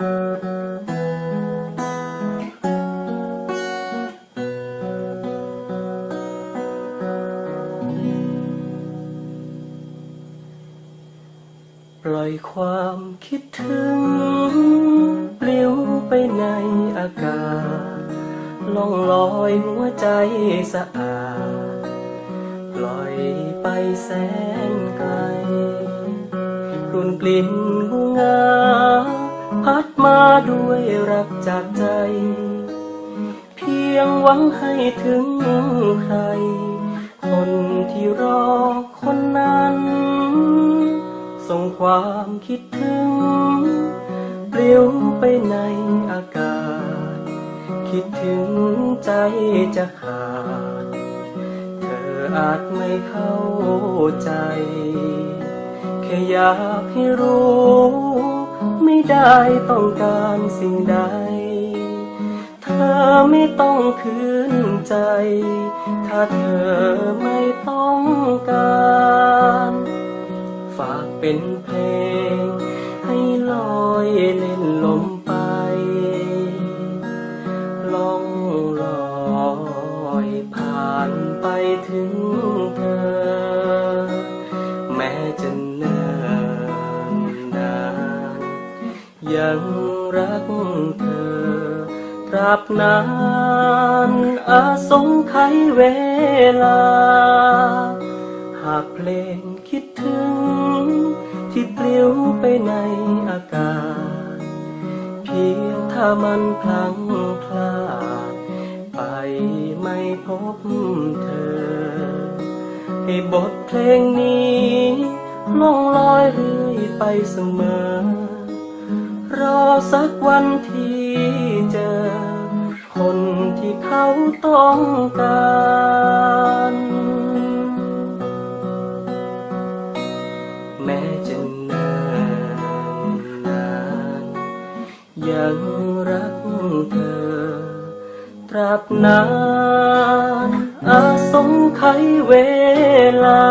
ปล่อยความคิดถึงปลิวไปในอากาศล่องลอยหัวใจสะอาด ปล่อยไปแสนไกลรุนกลิ่นงา พัดมาด้วยรักจากใจ เพียงหวังให้ถึงใคร คนที่รอคนนั้น ส่งความคิดถึงปลิวไปในอากาศ คิดถึงใจจะขาด เธออาจไม่เข้าใจ แค่อยากให้รู้ ไม่ได้ต้องการสิ่งใด เธอไม่ต้องคืนใจ ถ้าเธอไม่ต้องการ ฝากเป็นเพลง ให้ลอยเล่นลมไปล่องลอยผ่านไปถึงเธอ ยังรักเธอ ตราบนานอาสงไขเวลา หากเพลงคิดถึง ที่ปลิวไปในอากาศ เพียงถ้ามันพลังพลาด ไปไม่พบเธอ ให้บทเพลงนี้ล่องลอยเรื่อยไปเสมอ สักวันที่เจอ คนที่เขาต้องการแม้จะนานนานยังรักเธอ ตราบนานอาสงไขเวลา